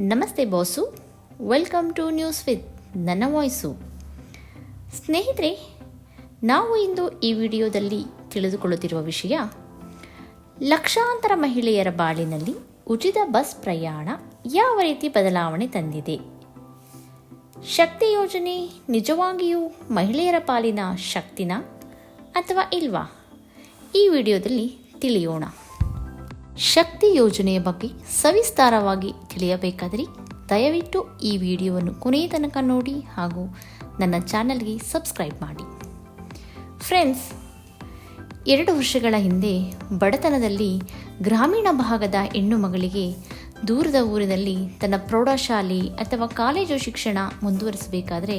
ನಮಸ್ತೆ boss. Welcome to news with ನನ್ನ voice ಸ್ನೇಹಿತರೆ, ನಾವು ಇಂದು ಈ ವಿಡಿಯೋದಲ್ಲಿ ತಿಳಿದುಕೊಳ್ಳುತ್ತಿರುವ ವಿಷಯ, ಲಕ್ಷಾಂತರ ಮಹಿಳೆಯರ ಬಾಳಿನಲ್ಲಿ ಉಚಿತ ಬಸ್ ಪ್ರಯಾಣ ಯಾವ ರೀತಿ ಬದಲಾವಣೆ ತಂದಿದೆ? ಶಕ್ತಿ ಯೋಜನೆ ನಿಜವಾಗಿಯೂ ಮಹಿಳೆಯರ ಪಾಲಿನ ಶಕ್ತಿನ ಅಥವಾ ಇಲ್ವಾ? ಈ ವಿಡಿಯೋದಲ್ಲಿ ತಿಳಿಯೋಣ. ಶಕ್ತಿ ಯೋಜನೆಯ ಬಗ್ಗೆ ಸವಿಸ್ತಾರವಾಗಿ ತಿಳಿಯಬೇಕಾದರೆ ದಯವಿಟ್ಟು ಈ ವಿಡಿಯೋವನ್ನು ಕೊನೆಯ ತನಕ ನೋಡಿ ಹಾಗೂ ನನ್ನ ಚಾನಲ್ಗೆ ಸಬ್ಸ್ಕ್ರೈಬ್ ಮಾಡಿ. ಫ್ರೆಂಡ್ಸ್, ಎರಡು ವರ್ಷಗಳ ಹಿಂದೆ ಬಡತನದಲ್ಲಿ ಗ್ರಾಮೀಣ ಭಾಗದ ಹೆಣ್ಣು ಮಗಳಿಗೆ ದೂರದ ಊರಿನಲ್ಲಿ ತನ್ನ ಪ್ರೌಢಶಾಲೆ ಅಥವಾ ಕಾಲೇಜು ಶಿಕ್ಷಣ ಮುಂದುವರಿಸಬೇಕಾದರೆ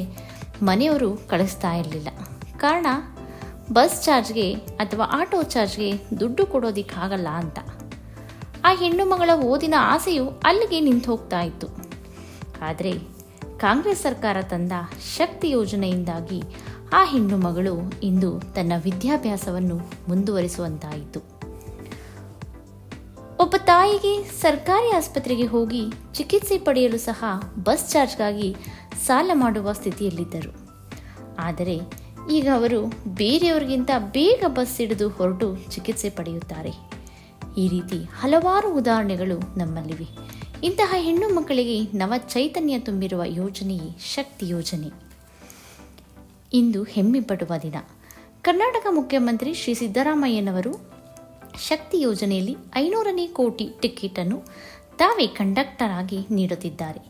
ಮನೆಯವರು ಕಳಿಸ್ತಾ ಇರಲಿಲ್ಲ. ಕಾರಣ, ಬಸ್ ಚಾರ್ಜ್ಗೆ ಅಥವಾ ಆಟೋ ಚಾರ್ಜ್ಗೆ ದುಡ್ಡು ಕೊಡೋದಕ್ಕಾಗಲ್ಲ ಅಂತ. ಆ ಹೆಣ್ಣು ಮಗಳ ಓದಿನ ಆಸೆಯು ಅಲ್ಲಿಗೆ ನಿಂತು ಹೋಗ್ತಾ ಇತ್ತು ಆದರೆ ಕಾಂಗ್ರೆಸ್ ಸರ್ಕಾರ ತಂದ ಶಕ್ತಿ ಯೋಜನೆಯಿಂದಾಗಿ ಆ ಹೆಣ್ಣು ಮಗಳು ಇಂದು ತನ್ನ ವಿದ್ಯಾಭ್ಯಾಸವನ್ನು ಮುಂದುವರಿಸುವಂತಾಯಿತು. ಒಬ್ಬ ತಾಯಿಗೆ ಸರ್ಕಾರಿ ಆಸ್ಪತ್ರೆಗೆ ಹೋಗಿ ಚಿಕಿತ್ಸೆ ಪಡೆಯಲು ಸಹ ಬಸ್ ಚಾರ್ಜ್ಗಾಗಿ ಸಾಲ ಮಾಡುವ ಸ್ಥಿತಿಯಲ್ಲಿದ್ದರು. ಆದರೆ ಈಗ ಅವರು ಬೇರೆಯವರಿಗಿಂತ ಬೇಗ ಬಸ್ ಹಿಡಿದು ಹೊರಟು ಚಿಕಿತ್ಸೆ ಪಡೆಯುತ್ತಾರೆ. ಈ ರೀತಿ ಹಲವಾರು ಉದಾಹರಣೆಗಳು ನಮ್ಮಲ್ಲಿವೆ. ಇಂತಹ ಹೆಣ್ಣು ಮಕ್ಕಳಿಗೆ ನವ ಚೈತನ್ಯ ತುಂಬಿರುವ ಯೋಜನೆಯೇ ಶಕ್ತಿ ಯೋಜನೆ. ಇಂದು ಹೆಮ್ಮೆ ಪಡುವ ದಿನ. ಕರ್ನಾಟಕ ಮುಖ್ಯಮಂತ್ರಿ ಶ್ರೀ ಸಿದ್ದರಾಮಯ್ಯನವರು ಶಕ್ತಿ ಯೋಜನೆಯಲ್ಲಿ ಐನೂರನೇ ಕೋಟಿ ಟಿಕೆಟ್ ಅನ್ನು ತಾವೇ ಕಂಡಕ್ಟರ್ ಆಗಿ ನೀಡುತ್ತಿದ್ದಾರೆ.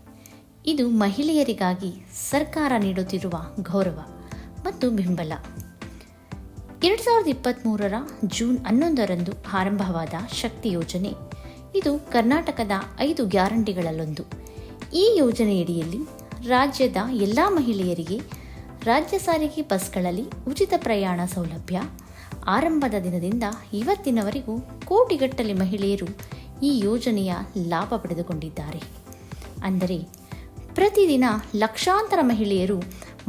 ಇದು ಮಹಿಳೆಯರಿಗಾಗಿ ಸರ್ಕಾರ ನೀಡುತ್ತಿರುವ ಗೌರವ ಮತ್ತು ಬೆಂಬಲ. ಎರಡು ಸಾವಿರದ ಇಪ್ಪತ್ತ್ಮೂರರ ಜೂನ್ ಹನ್ನೊಂದರಂದು ಆರಂಭವಾದ ಶಕ್ತಿ ಯೋಜನೆ. ಇದು ಕರ್ನಾಟಕದ ಐದು ಗ್ಯಾರಂಟಿಗಳಲ್ಲೊಂದು. ಈ ಯೋಜನೆಯಡಿಯಲ್ಲಿ ರಾಜ್ಯದ ಎಲ್ಲ ಮಹಿಳೆಯರಿಗೆ ರಾಜ್ಯ ಸಾರಿಗೆ ಬಸ್ಗಳಲ್ಲಿ ಉಚಿತ ಪ್ರಯಾಣ ಸೌಲಭ್ಯ. ಆರಂಭದ ದಿನದಿಂದ ಇವತ್ತಿನವರೆಗೂ ಕೋಟಿಗಟ್ಟಲೆ ಮಹಿಳೆಯರು ಈ ಯೋಜನೆಯ ಲಾಭ ಪಡೆದುಕೊಂಡಿದ್ದಾರೆ. ಅಂದರೆ ಪ್ರತಿದಿನ ಲಕ್ಷಾಂತರ ಮಹಿಳೆಯರು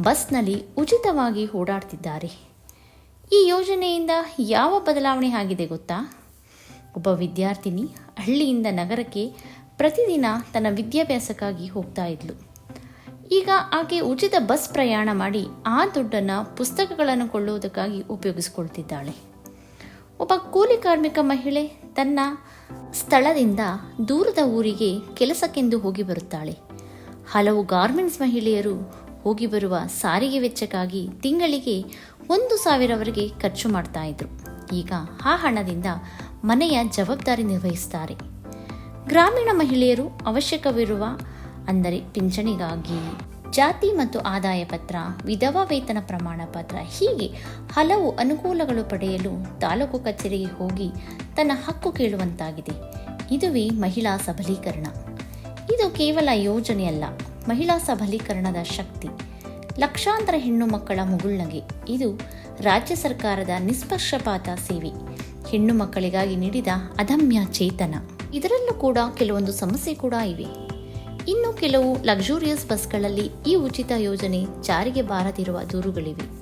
ಬಸ್ನಲ್ಲಿ ಉಚಿತವಾಗಿ ಓಡಾಡ್ತಿದ್ದಾರೆ. ಈ ಯೋಜನೆಯಿಂದ ಯಾವ ಬದಲಾವಣೆ ಆಗಿದೆ ಗೊತ್ತಾ? ಒಬ್ಬ ವಿದ್ಯಾರ್ಥಿನಿ ಹಳ್ಳಿಯಿಂದ ನಗರಕ್ಕೆ ಪ್ರತಿದಿನ ತನ್ನ ವಿದ್ಯಾಭ್ಯಾಸಕ್ಕಾಗಿ ಹೋಗ್ತಾ ಇದ್ಲು. ಈಗ ಆಕೆ ಉಚಿತ ಬಸ್ ಪ್ರಯಾಣ ಮಾಡಿ ಆ ದುಡ್ಡನ್ನು ಪುಸ್ತಕಗಳನ್ನು ಕೊಳ್ಳುವುದಕ್ಕಾಗಿ ಉಪಯೋಗಿಸಿಕೊಳ್ತಿದ್ದಾಳೆ. ಒಬ್ಬ ಕೂಲಿ ಕಾರ್ಮಿಕ ಮಹಿಳೆ ತನ್ನ ಸ್ಥಳದಿಂದ ದೂರದ ಊರಿಗೆ ಕೆಲಸಕ್ಕೆಂದು ಹೋಗಿ ಬರುತ್ತಾಳೆ. ಹಲವು ಗಾರ್ಮೆಂಟ್ಸ್ ಮಹಿಳೆಯರು ಹೋಗಿ ಬರುವ ಸಾರಿಗೆ ವೆಚ್ಚಕ್ಕಾಗಿ ತಿಂಗಳಿಗೆ ಒಂದು ಸಾವಿರವರೆಗೆ ಖರ್ಚು ಮಾಡ್ತಾ ಇದ್ರು. ಈಗ ಆ ಹಣದಿಂದ ಮನೆಯ ಜವಾಬ್ದಾರಿ ನಿರ್ವಹಿಸ್ತಾರೆ. ಗ್ರಾಮೀಣ ಮಹಿಳೆಯರು ಅವಶ್ಯಕವಿರುವ ಅಂದರೆ ಪಿಂಚಣಿಗಾಗಿ ಜಾತಿ ಮತ್ತು ಆದಾಯ ಪತ್ರ, ವಿಧವಾ ವೇತನ ಪ್ರಮಾಣ ಪತ್ರ ಹೀಗೆ ಹಲವು ಅನುಕೂಲಗಳು ಪಡೆಯಲು ತಾಲೂಕು ಕಚೇರಿಗೆ ಹೋಗಿ ತನ್ನ ಹಕ್ಕು ಕೇಳುವಂತಾಗಿದೆ. ಇದುವೇ ಮಹಿಳಾ ಸಬಲೀಕರಣ. ಇದು ಕೇವಲ ಯೋಜನೆಯಲ್ಲ. ಮಹಿಳಾ ಸಬಲೀಕರಣದ ಶಕ್ತಿ. ಲಕ್ಷಾಂತರ ಹೆಣ್ಣು ಮಕ್ಕಳ ಮುಗುಳ್ನಗೆ. ಇದು ರಾಜ್ಯ ಸರ್ಕಾರದ ನಿಷ್ಪಕ್ಷಪಾತ ಸೇವೆ. ಹೆಣ್ಣು ಮಕ್ಕಳಿಗಾಗಿ ನೀಡಿದ ಅದಮ್ಯ ಚೇತನ. ಇದರಲ್ಲೂ ಕೂಡ ಕೆಲವೊಂದು ಸಮಸ್ಯೆ ಕೂಡ ಇವೆ. ಇನ್ನು ಕೆಲವು ಲಕ್ಸುರಿಯಸ್ ಬಸ್ಗಳಲ್ಲಿ ಈ ಉಚಿತ ಯೋಜನೆ ಜಾರಿಗೆ ಬಾರದಿರುವ ದೂರುಗಳಿವೆ.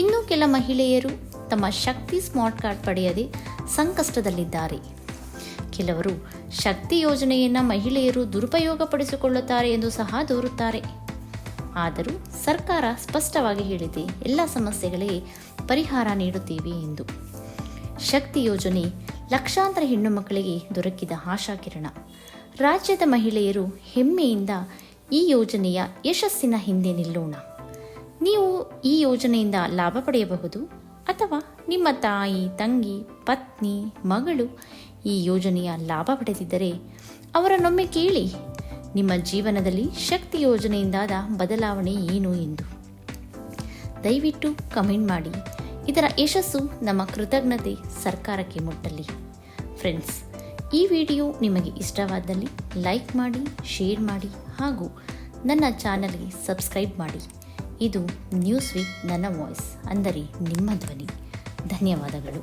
ಇನ್ನು ಕೆಲ ಮಹಿಳೆಯರು ತಮ್ಮ ಶಕ್ತಿ ಸ್ಮಾರ್ಟ್ ಕಾರ್ಡ್ ಪಡೆಯದೆ ಸಂಕಷ್ಟದಲ್ಲಿದ್ದಾರೆ. ಕೆಲವರು ಶಕ್ತಿ ಯೋಜನೆಯನ್ನು ಮಹಿಳೆಯರು ದುರುಪಯೋಗಪಡಿಸಿಕೊಳ್ಳುತ್ತಾರೆ ಎಂದು ಸಹ ದೂರುತ್ತಾರೆ. ಆದರೂ ಸರ್ಕಾರ ಸ್ಪಷ್ಟವಾಗಿ ಹೇಳಿದೆ, ಎಲ್ಲ ಸಮಸ್ಯೆಗಳಿಗೆ ಪರಿಹಾರ ನೀಡುತ್ತೇವೆ ಎಂದು. ಶಕ್ತಿ ಯೋಜನೆ ಲಕ್ಷಾಂತರ ಹೆಣ್ಣು ಮಕ್ಕಳಿಗೆ ದೊರಕಿದ ಆಶಾಕಿರಣ. ರಾಜ್ಯದ ಮಹಿಳೆಯರು ಹೆಮ್ಮೆಯಿಂದ ಈ ಯೋಜನೆಯ ಯಶಸ್ಸಿನ ಹಿಂದೆ ನಿಲ್ಲೋಣ. ನೀವು ಈ ಯೋಜನೆಯಿಂದ ಲಾಭ ಪಡೆಯಬಹುದು ಅಥವಾ ನಿಮ್ಮ ತಾಯಿ, ತಂಗಿ, ಪತ್ನಿ, ಮಗಳು ಈ ಯೋಜನೆಯ ಲಾಭ ಪಡೆದಿದ್ದರೆ ಅವರನ್ನೊಮ್ಮೆ ಕೇಳಿ. ನಿಮ್ಮ ಜೀವನದಲ್ಲಿ ಶಕ್ತಿ ಯೋಜನೆಯಿಂದಾದ ಬದಲಾವಣೆ ಏನು ಎಂದು. ದಯವಿಟ್ಟು ಕಮೆಂಟ್ ಮಾಡಿ. ಇದರ ಯಶಸ್ಸು ನಮ್ಮ ಕೃತಜ್ಞತೆ ಸರ್ಕಾರಕ್ಕೆ ಮುಟ್ಟಲಿ. ಫ್ರೆಂಡ್ಸ್, ಈ ವಿಡಿಯೋ ನಿಮಗೆ ಇಷ್ಟವಾದಲ್ಲಿ ಲೈಕ್ ಮಾಡಿ, ಶೇರ್ ಮಾಡಿ ಹಾಗೂ ನನ್ನ ಚಾನಲ್ಗೆ ಸಬ್ಸ್ಕ್ರೈಬ್ ಮಾಡಿ. ಇದು ನ್ಯೂಸ್ ವಿತ್ ನನ್ನ ವಾಯ್ಸ್ ಅಂದರೆ ನಿಮ್ಮ ಧ್ವನಿ. ಧನ್ಯವಾದಗಳು.